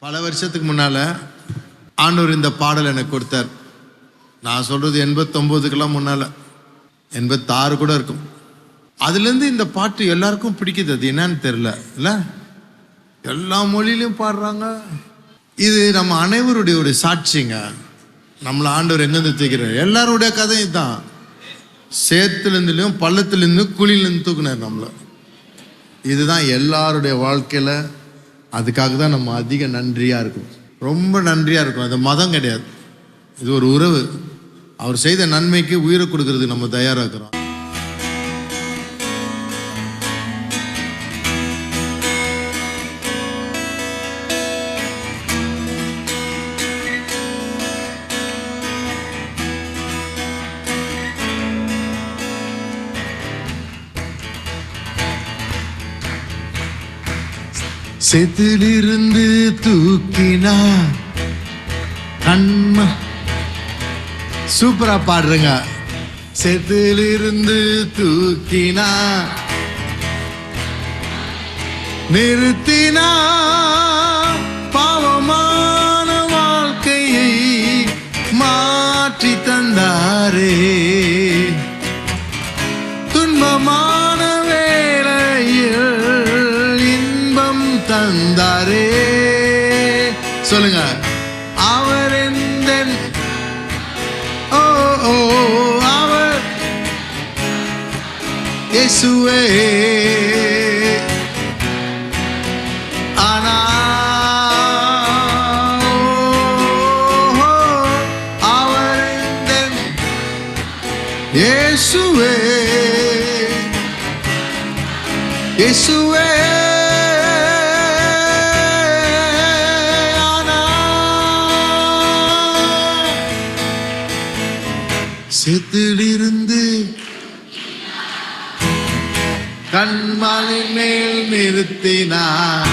பல வருஷத்துக்கு முன்னால் ஆண்டூர் இந்த பாடல் எனக்கு கொடுத்தார். நான் சொல்கிறது எண்பத்தொம்போதுக்கெல்லாம் முன்னால். எண்பத்தாறு கூட இருக்கும். அதுலேருந்து இந்த பாட்டு எல்லாருக்கும் பிடிக்குது. அது என்னன்னு தெரில இல்லை? எல்லா மொழியிலையும் பாடுறாங்க. இது நம்ம அனைவருடைய ஒரு சாட்சிங்க. நம்மளை ஆண்டவர் எங்கேருந்து தூக்கிறார் எல்லாருடைய கதை தான் சேத்துலேருந்துலையும் பள்ளத்துலேருந்து குழியிலேருந்து தூக்குனார் நம்மளை. இதுதான் எல்லாருடைய வாழ்க்கையில் அதுக்காக தான் நம்ம அதிக நன்றியாக இருக்கும். ரொம்ப நன்றியாக இருக்கும். அது மதம் கிடையாது. இது ஒரு உறவு. அவர் செய்த நன்மைக்கு உயிரை கொடுக்கறதுக்கு நம்ம தயாராக இருக்கிறோம். செத்திலிருந்து தூக்கினா கண்ம சூப்பரா பாடுறங்க. செத்திலிருந்து தூக்கினா நிறுத்தினா பாவமான வாழ்க்கையை மாற்றி தந்தாரே. அவர் எந்த ஓ ஓ அவர் இயேசுவே. ஆனா செத்திலிருந்து கண்மலை மேல் நிறுத்தினார்.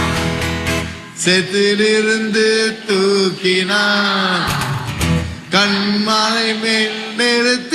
செத்திலிருந்து தூக்கினார். கண்மலை மேல் நிறுத்தி